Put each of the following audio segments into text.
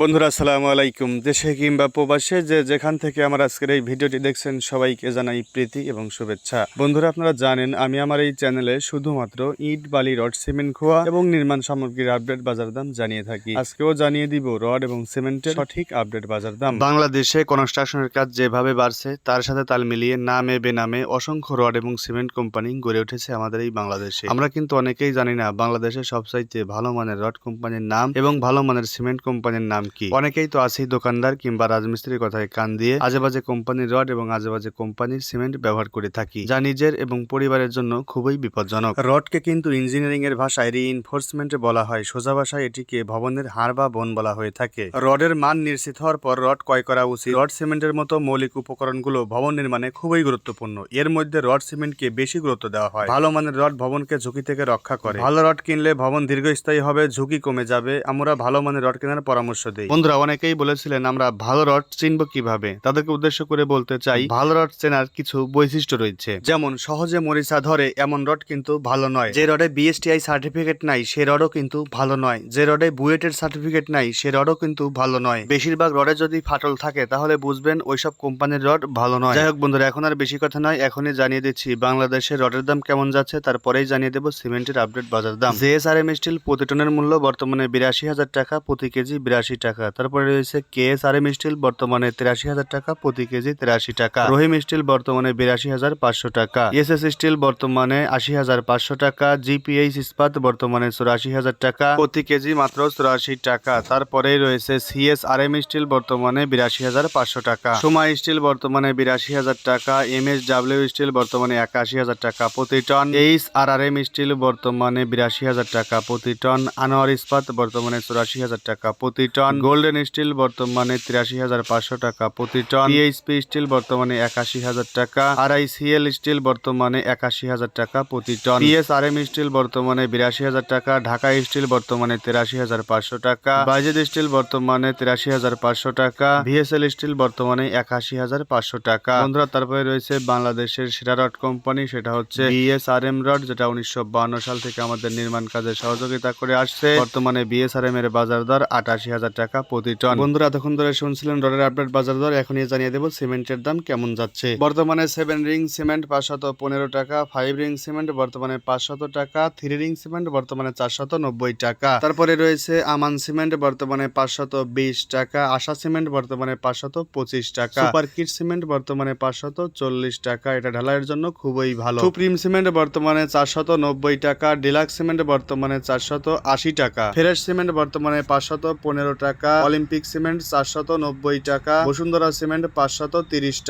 বন্ধুরা, আসসালামু আলাইকুম। দেশে কিংবা প্রবাসে যে যেখান থেকে আমার আজকের এই ভিডিওটি দেখছেন, সবাইকে জানাই প্রীতি এবং শুভেচ্ছা। বন্ধুরা, আপনারা জানেন, আমি আমার এই চ্যানেলে শুধুমাত্র ইট, বালি, রড, সিমেন্ট, খোয়া এবং নির্মাণ সামগ্রীর আপডেট বাজার দাম জানিয়ে থাকি। আজকেও জানিয়ে দিব, রড এবং সিমেন্টের সঠিক আপডেট বাজার দাম। বাংলাদেশে কনস্ট্রাকশনের কাজ যেভাবে বাড়ছে, তার সাথে তাল মিলিয়ে নামে বেনামে অসংখ্য রড এবং সিমেন্ট কোম্পানি গড়ে উঠেছে আমাদের এই বাংলাদেশে। আমরা কিন্তু অনেকেই জানি না, বাংলাদেশের সবচাইতে ভালো মানের রড কোম্পানির নাম এবং ভালো মানের সিমেন্ট কোম্পানির নাম কি? অনেকেই তো আছেই দোকানদার কিংবা রাজমিস্ত্রির কথায় কান দিয়ে আজেবাজে কোম্পানির রড এবং আজেবাজে কোম্পানির সিমেন্ট ব্যবহার করে থাকি, যা নিজের এবং পরিবারের জন্য খুবই বিপজ্জনক। রডকে কিন্তু ইঞ্জিনিয়ারিং এর ভাষায় রি রিইনফোর্সমেন্টে বলা হয়, সোজা ভাষায় এটিকে ভবনের হাড় বা বন বলা হয়ে থাকে। রডের মান নিশ্চিত হওয়ার পর রড ক্রয় করা উচিত। রড সিমেন্টের মতো মৌলিক উপকরণগুলো ভবন নির্মাণে খুবই গুরুত্বপূর্ণ। এর মধ্যে রড সিমেন্টকে বেশি গুরুত্ব দেওয়া হয়। ভালো মানের রড ভবনকে ঝুঁকি থেকে রক্ষা করে। ভালো রড কিনলে ভবন দীর্ঘস্থায়ী হবে, ঝুঁকি কমে যাবে। আমরা ভালো মানের রড কেনার পরামর্শ দিই। বন্ধুরা, অনেকেই বলেছিলেন, আমরা ভালো রড চিনব কীভাবে? তাদেরকে উদ্দেশ্য করে বলতে চাই ভালো রড চেনার কিছু বৈশিষ্ট্য রয়েছে। যেমন, সহজে মরিচা ধরে এমন রড কিন্তু ভালো নয়। যে রডে বিএসটিআই সার্টিফিকেট নাই, সে রডও কিন্তু ভালো নয়। যে রডে বুয়েটের সার্টিফিকেট নাই, সে রডও কিন্তু ভালো নয়। বেশিরভাগ রডে যদি ফাটল থাকে, তাহলে বুঝবেন ওইসব কোম্পানির রড ভালো নয়। যাই হোক বন্ধুরা, এখন আর বেশি কথা নয়, এখনই জানিয়ে দিচ্ছি, বাংলাদেশের রডের দাম কেমন যাচ্ছে, তারপরেই জানিয়ে দেবো সিমেন্টের আপডেট বাজার দাম। জেএসআরএম স্টিল প্রতি টনের মূল্য বর্তমানে বিরাশি হাজার টাকা, প্রতি কেজি বিরাশি টাকা। তারপরে রয়েছে কেএসআরএম স্টিল, বর্তমানে তিরাশি হাজার টাকা, প্রতি কেজি তিরাশি টাকা। রহিম স্টিল, বর্তমানে বিরাশি হাজার পাঁচশো টাকা। এসএস স্টিল, বর্তমানে আশি হাজার পাঁচশো টাকা। জিপিএইচ ইস্পাত, বর্তমানে চুরাশি হাজার টাকা। প্রতি কেজি মাত্র চুরাশি টাকা। তারপরে রয়েছে সিএস আরএম স্টিল, বর্তমানে বিরাশি হাজার পাঁচশো টাকা। সোমা স্টিল, বর্তমানে বিরাশি হাজার টাকা। এম এস ডাব্লিউ স্টিল, বর্তমানে একাশি হাজার টাকা প্রতি ton. H R R M steel, বর্তমানে বিরাশি হাজার টাকা প্রতি টন। আনোয়ার ইস্পাত, বর্তমানে চুরাশি হাজার টাকা প্রতি টন। গোল্ডেন স্টিল বর্তমানে তিরাশি হাজার পাঁচশো টাকা প্রতি টন পিএইচপি স্টিল বর্তমানে একাশি হাজার টাকা। আর আই সিএল স্টিল বর্তমানে একাশি হাজার টাকা প্রতি টন এম স্টিল বর্তমানে বিরাশি হাজার টাকা। ঢাকা স্টিল বর্তমানে তিরাশি হাজার পাঁচশো টাকা। বাইজেদ স্টিল বর্তমানে তিরাশি হাজার পাঁচশো টাকা। ভিএসএল স্টিল বর্তমানে একাশি হাজার পাঁচশো টাকা। বন্ধুরা, তারপরে রয়েছে বাংলাদেশের সেরা রড কোম্পানি সেটা হচ্ছে বিএসআরএম রড যেটা উনিশশো সাল থেকে আমাদের নির্মাণ কাজে সহযোগিতা করে আসছে। বর্তমানে বিএসআরএম এর বাজার দর আটাশি হাজার টাকা। প্রতি টন। বন্ধুরা, এতক্ষণ ধরে শুনছিলেন রডের আপডেট, বাজার দর। এখনই জানিয়ে দেবো সিমেন্টের দাম কেমন যাচ্ছে। বর্তমানে সেভেন রিং সিমেন্ট পাঁচশত পনেরো টাকা ফাইভ রিং সিমেন্ট বর্তমানে পাঁচশত টাকা থ্রি রিং সিমেন্ট বর্তমানে চারশত টাকা। তারপরে রয়েছে আমান সিমেন্ট বর্তমানে পাঁচশত টাকা, আশা সিমেন্ট বর্তমানে পাঁচশত পঁচিশ টাকা। সুপার কিট সিমেন্ট বর্তমানে পাঁচশত চল্লিশ টাকা। এটা ঢালাইয়ের জন্য খুবই ভালো। সুপ্রিম সিমেন্ট বর্তমানে চারশত নব্বই টাকা ডিলাক্স সিমেন্ট বর্তমানে চারশত আশি টাকা। ফ্রেশ সিমেন্ট বর্তমানে পাঁচশত পনেরো টাকা অলিম্পিক সিমেন্ট চারশত টাকা, বসুন্ধরা সিমেন্ট পাঁচশত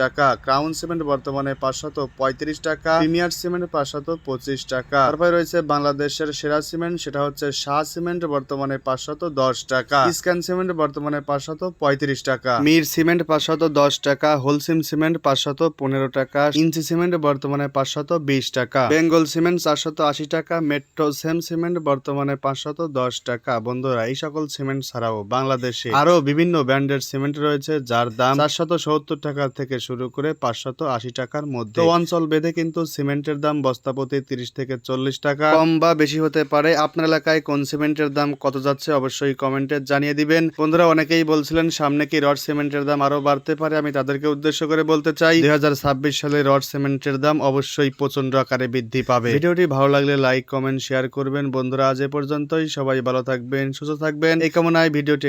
টাকা, ক্রাউন সিমেন্ট বর্তমানে পাঁচশত টাকা, প্রিমিয়ার সিমেন্ট পাঁচশত পঁচিশ টাকা। তারপরে রয়েছে বাংলাদেশের সেরা সিমেন্ট, সেটা হচ্ছে শাহ সিমেন্ট, বর্তমানে পাঁচশত দশ টাকা। স্ক্যান সিমেন্ট, বর্তমানে পাঁচশত পঁয়ত্রিশ টাকা। মির সিমেন্ট, পাঁচশত দশ টাকা। হোলসিম সিমেন্ট, পাঁচশত পনেরো টাকা। ইঞ্চি সিমেন্ট, বর্তমানে পাঁচশত বিশ টাকা। বেঙ্গল সিমেন্ট, চারশত আশি টাকা। মেট্রো সেম সিমেন্ট, বর্তমানে পাঁচশত দশ টাকা। বন্ধুরা, এই সকল সিমেন্ট ছাড়াও বাংলাদেশে আরও বিভিন্ন ব্র্যান্ডের সিমেন্ট রয়েছে যার দাম চারশত সত্তর টাকা থেকে শুরু করে পাঁচশত আশি টাকার মধ্যে। অঞ্চল বেঁধে কিন্তু সিমেন্টের দাম বস্তা প্রতি তিরিশ থেকে চল্লিশ টাকা। কম বা বেশি হতে পারে আপনার এলাকায় কোন সিমেন্টের দাম কত যাচ্ছে অবশ্যই কমেন্টে জানিয়ে দিবেন। বন্ধুরা অনেকেই বলছিলেন সামনে কি রড সিমেন্টের দাম আরও বাড়তে পারে আমি তাদেরকে উদ্দেশ্য করে বলতে চাই দুই হাজার ছাব্বিশ সালে রড সিমেন্টের দাম অবশ্যই প্রচণ্ড আকারে বৃদ্ধি পাবে। ভিডিওটি ভালো লাগলে লাইক কমেন্ট শেয়ার করবেন। বন্ধুরা আজ এ পর্যন্তই সবাই ভালো থাকবেন সুস্থ থাকবেন। এই কামনায় ভিডিওটি